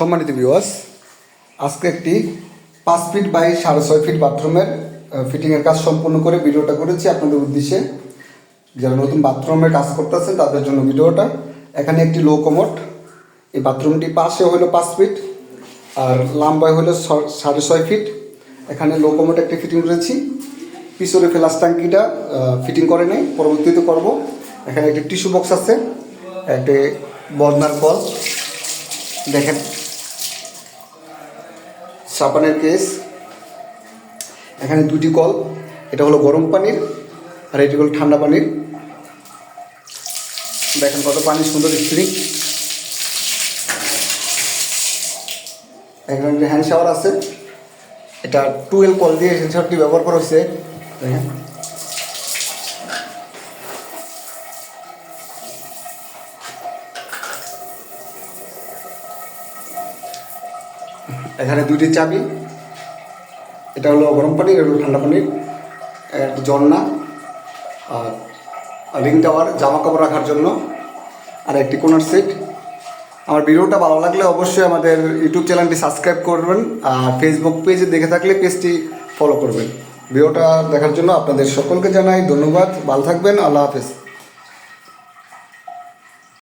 সম্মানিত ভিউয়ার্স আজকে একটি পাঁচ ফিট বাই সাড়ে ছয় ফিট বাথরুমের ফিটিংয়ের কাজ সম্পূর্ণ করে ভিডিওটা করেছি আপনাদের উদ্দেশ্যে। যারা নতুন বাথরুমের কাজ করতেছেন, তাদের জন্য ভিডিওটা। এখানে একটি লো কমোট এই বাথরুমটি পাশে হলো পাঁচ ফিট আর লম্বায় হলো সাড়ে ছয় ফিট এখানে লো কমোট একটি ফিটিং করেছি পিছনে ফ্লাস ট্যাঙ্কিটা ফিটিং করে নেই, পরবর্তীতে করব। এখানে একটি টিস্যু বক্স আছে, একটি বর্নার কল দেখেন সাবানের কেস, এখানে দুটি কল, এটা হলো গরম পানির আর এটি হলো ঠান্ডা পানির। দেখেন কত পানি, সুন্দর স্প্রিং এখানে হ্যান্ড শাওয়ার আছে। এটা টুয়েলভ কল দিয়ে হ্যান্ড শাওয়ারটি ব্যবহার করা হয়েছে। দেখেন। এখানে দুইটি চাবি। এটা হলো গরম পানির, এটা হলো ঠান্ডা পানির। একটি ঝর্ণা আর রিং টাওয়ার জামা কাপড় রাখার জন্য। আর একটি কোনার সেট। আমার ভিডিওটা ভালো লাগলে অবশ্যই আমাদের ইউটিউব চ্যানেলটি সাবস্ক্রাইব করবেন আর ফেসবুক পেজে দেখে থাকলে পেজটি ফলো করবেন। ভিডিওটা দেখার জন্য আপনাদের সকলকে জানাই ধন্যবাদ। ভালো থাকবেন। আল্লাহ হাফেজ।